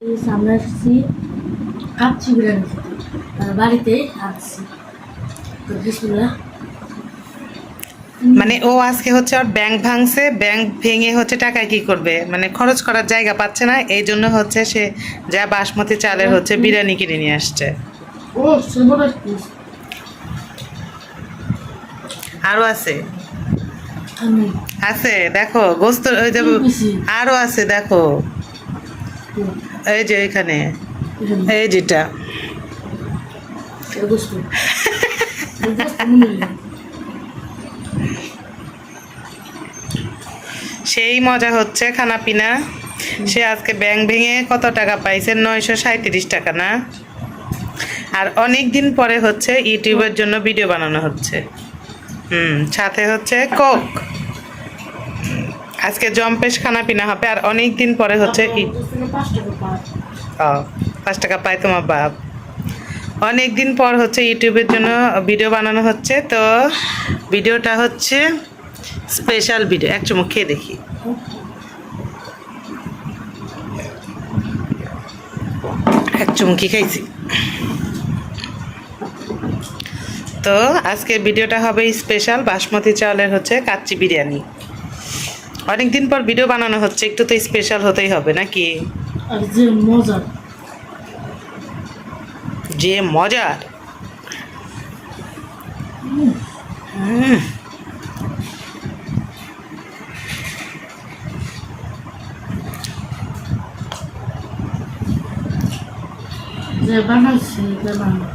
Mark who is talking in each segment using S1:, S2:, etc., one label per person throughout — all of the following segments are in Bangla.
S1: আসছি কাচ্চি বিরিয়ানি বাড়িতে আসছি। তো বিসমিল্লাহ।
S2: মানে ও আজকে হচ্ছে ওর ব্যাংক ভাঙছে ব্যাংক ভেঙে হচ্ছে টাকা কি করবে? মানে খরচ করার জায়গা পাচ্ছে না এই জন্য হচ্ছে সে যা বাসমতি চালের হচ্ছে বিরিয়ানি কিনে নিয়ে আসছে। আরও আছে? আছে দেখো গোস্ত ওই যে আরও আছে দেখো। এই যে এখানে। এই যেটা। সেই মজা হচ্ছে খানা পিনা সে আজকে ব্যাংক ভেঙে কত টাকা পাইছে? নয়শো সাঁত্রিশ টাকা না? আর অনেক দিন পরে হচ্ছে ইউটিউবের জন্য ভিডিও বানানো হচ্ছে। হুম সাথে হচ্ছে কোক। আজকে জম্পেশ খানা পিনা হবে আর অনেক দিন পরে হচ্ছে ও পাঁচ টাকা পায় তোমার বাপ। অনেক দিন পর হচ্ছে ইউটিউবের জন্য ভিডিও বানানো হচ্ছে তো ভিডিওটা হচ্ছে স্পেশাল ভিডিও। এক চুমুক খেয়ে দেখি। এক চুমকি খাইছি। তো আজকে ভিডিওটা হবে স্পেশাল বাসমতি চাউলের হচ্ছে কাচ্চি বিরিয়ানি। অনেক দিন পর ভিডিও বানানো হচ্ছে একটু তো স্পেশাল হতেই হবে নাকি?
S1: আর যে মজা
S2: যে মজার?
S1: যে বানাইছে বানানো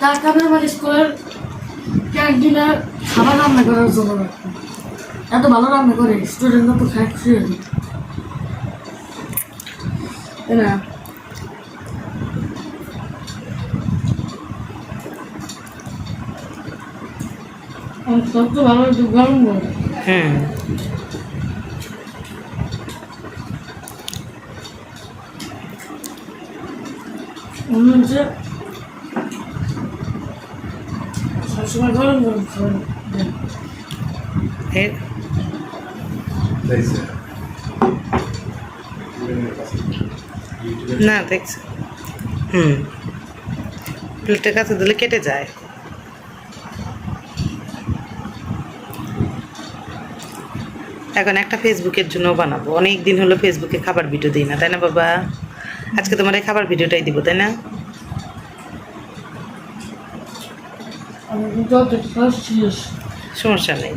S1: তার আমার স্কুলের ক্যান্টিনে খাবার রান্না করার জন্য এত ভালো রান্না করে স্টুডেন্টরা তো খায় খুশি হয়ে। তাই না? সবচেয়ে ভালো গরম গরম।
S2: হুম
S1: হচ্ছে সবসময় গরম গরম।
S2: না দেখছি। হুম। প্লেটের কাছে দিলে কেটে যায়। এখন একটা ফেসবুকের জন্য বানাবো। অনেক দিন হলো ফেসবুকে খাবার ভিডিও দিই না তাই না বাবা? আজকে তোমার এই খাবার ভিডিওটাই দিব তাই না?
S1: আমি যত শেষ
S2: সমস্যা নেই